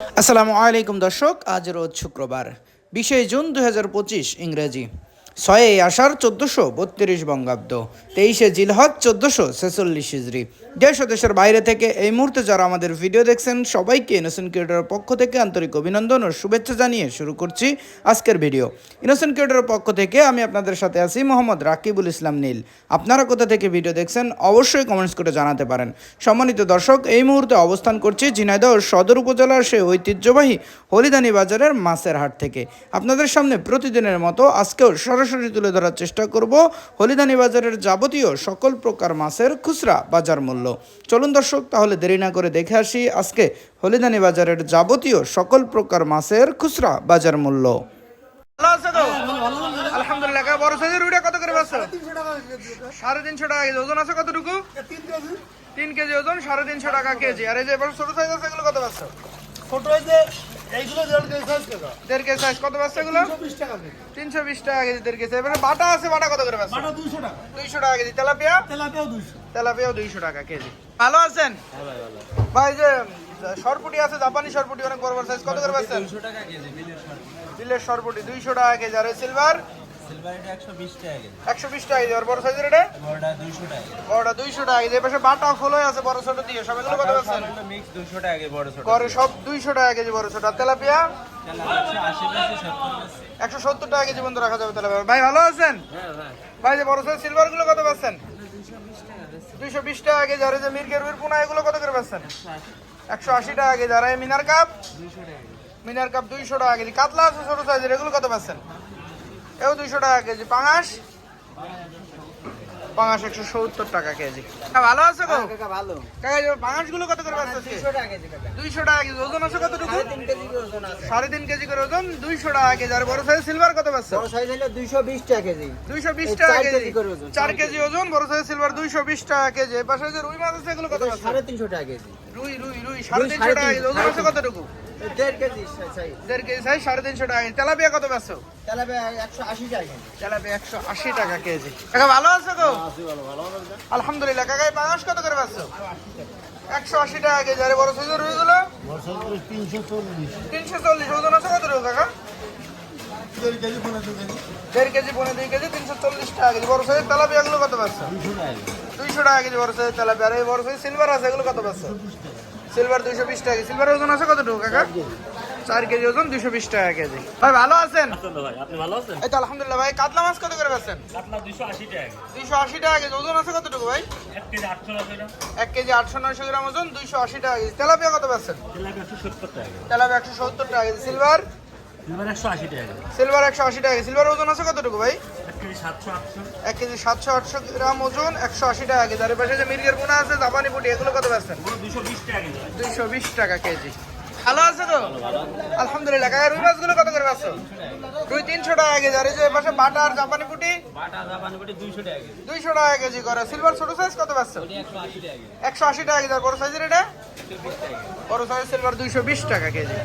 আসসালামু আলাইকুম দর্শক আজ রোজ শুক্রবার বিশে জুন দু হাজার পঁচিশ ইংরেজি। ছয়ই আষাঢ় চোদ্দোশো বত্রিশ বঙ্গাব্দ, তেইশে জিলহজ চোদ্দোশো ছেচল্লিশ হিজড়ি দেশ ও দেশের বাইরে থেকে এই মুহূর্তে যারা আমাদের ভিডিও দেখছেন, সবাইকে ইনোসেন্ট ক্রিয়েটরের পক্ষ থেকে আন্তরিক অভিনন্দন ও শুভেচ্ছা জানিয়ে শুরু করছি আজকের ভিডিও। ইনোসেন্ট ক্রিয়েটরের পক্ষ থেকে আমি আপনাদের সাথে আছি মোহাম্মদ রাকিবুল ইসলাম নীল। আপনারা কোথা থেকে ভিডিও দেখছেন, অবশ্যই কমেন্টস করে জানাতে পারেন। সম্মানিত দর্শক, এই মুহূর্তে অবস্থান করছি ঝিনাইদহ সদর উপজেলার সেই ঐতিহ্যবাহী হলিদানি বাজারের মাছের হাট থেকে। আপনাদের সামনে প্রতিদিনের মতো আজকেও সরাসরি তুলে ধরার চেষ্টা করব। হলিদানি বাজারের যাবতীয় সকল প্রকার মাছের খুচরা বাজার মূল্য। চলুন দর্শক তাহলে দেরি না করে দেখে আসি আজকে হলিদানি বাজারের যাবতীয় সকল প্রকার মাছের খুচরা বাজার মূল্য। আলহামদুলিল্লাহ বড় সাইজের রুইটা কত করে পাচ্ছ সাড়ে তিনশো টাকা কেজি ওজন আছে কতটুকু? তিন কেজি ওজন সাড়ে তিনশো টাকা কেজি। আর এই যে এবার ছোট সাইজ আছে এগুলো কত পাচ্ছ ছোট হয়েছে এইগুলো দেড় কেজি সাইজ কত এগুলো? তিনশো বিশ টাকা কেজি। দেড় কেজি। এবারে বাটা আছে বাটা কত করে বাটা দুইশো টাকা। দুইশো টাকা কেজি। তেলাপিয়া? তেলাপিয়াও দুইশো। তেলাপিয়াও দুইশো টাকা কেজি। ভালো আছেন? ভাই যে সরপুটি আছে জাপানি সরপুটি অনেক বড় বড় সাইজ কত করে পাচ্ছেন টাকা কেজি বিলের সরপুটি। দুইশো টাকা কেজি। আর সিলভার টাকা কেজি। টাকা আর বড় সাইজের এটা? বড়টা দুইশো টাকা বড়টা বাটা আছে বড় ছোট দিয়ে। সব এগুলো কত পাচ্ছেন মিক্স দুশো টাকা কেজি বড় ছোট করে সব দুইশো টাকা কেজি বড় ছোট। তেলাপিয়া? কেজি বন্ধু রাখা যাবে তেলাপিয়া। ভাই ভালো আছেন? হ্যাঁ ভাই। ভাই যে বড় সাইজ সিলভারগুলো কত পাচ্ছেন? দুইশো বিশ টাকা কেজি। আর যে মির্গের উইর পোনা এগুলো কত করে পাচ্ছেন? একশো আশি টাকা কেজি। আর মিনার কাপ? দুইশো টাকা মিনার কাপ দুইশো টাকা কেজি। কাতলা আছে ছোট সাইজের এগুলো কত পাচ্ছেন? এও দুইশো টাকা কেজি পাঙাশ? পাঙাশ একশো সত্তর টাকা কেজি। হ্যাঁ, ভালো আছে গো? ভালো। পাঙাশগুলো কত করে দুইশো টাকা কেজি ওজন আছে কতটুকু? সাড়ে তিন কেজি করে ওজন দুইশো টাকা কেজি। আর বড় সাইজ সিলভার কত পাচ্ছ দুইশো বিশ টাকা কেজি। দুইশো বিশ টাকা কেজি। চার কেজি ওজন বড় সাইজ সিলভার দুইশো বিশ টাকা কেজি। এর পাশে যে রুই মাছ আছে এগুলো কত সাড়ে তিনশো টাকা কেজি। রুই রুই রুই সাড়ে তিনশো টাকা কেজি। ওজন আছে কতটুকু? দেড় কেজি সাইজ। দেড় কেজি সাইজ সাড়ে তিনশো টাকা তেলাপিয়া কত পাচ্ছ? তেলাপিয়া একশো আশি টাকা কেজি। তেলাপিয়া একশো আশি টাকা কেজি। কাকা ভালো আছো গো? আলহামদুলিল্লাহ। কাকা এই পাঙাশ কত করে একশো আশি টাকা কেজি। আরে বড় সাইজের রুইগুলো তিনশো চল্লিশ। তিনশো চল্লিশ। ওজন আছে কাকা? দেড় কেজি পনেরো দেড় কেজি পনেরো দুই কেজি তিনশো চল্লিশ টাকা কেজি। বড় সাইজের তেলাপিয়া গুলো কত দুইশো টাকা কেজি। বড় সাইজের তেলাপিয়া। আর এই বড় সাইজ সিলভার আছে এগুলো কত পাচ্ছ? সিলভার দুইশো বিশ টাকা সিলভার ওজন আছে কতটুকু কাকা? চার কেজি। ওজন দুইশো বিশ টাকা কেজি। ভাই ভালো আছেন? ভাই আপনি ভালো আছেন? এই তো আলহামদুলিল্লাহ ভাই কাতলা মাছ কত করে পাচ্ছেন দুশো আশি টাকা দুইশো আশি টাকা কেজি ওজন আছে কতটুকু ভাই? এক কেজি আটশো নয়শো গ্রাম। ওজন দুইশো আশি টাকা কেজি। তেলাপিয়া কত পাচ্ছেন একশো তেলাপিয়া একশো সত্তর টাকা কেজি। সিলভার? সিলভার একশো আশি টাকা সিলভার একশো আশি টাকা সিলভার ওজন আছে কতটুকু ভাই? এক কেজি সাতশো আটশো গ্রাম ওজন একশো আশি টাকা কেজি। আর পাশে যে মির্গের পোনা আছে জাপানি পুটি এগুলো কত পাচ্ছেন? দুশো বিশ টাকা কেজি। দুইশো বিশ টাকা কেজি। ভালো আছে তো? আলহামদুলিল্লাহ। কাকা রুই মাছগুলো কত করে পাচ্ছ? রুই তিনশো টাকা কেজি। আর এই যে পাশে বাটা আর জাপানি পুটি? বাটা জাপানি বাটি দুইশো টাকা কেজি। দুইশো টাকা কেজি করে। সিলভার ছোট সাইজ কত পাচ্ছ? একশো আশি টাকা কেজি। একশো আশি টাকা কেজি। আর বড় সাইজের এটা? বড় সাইজ সিলভার দুইশো বিশ টাকা কেজি।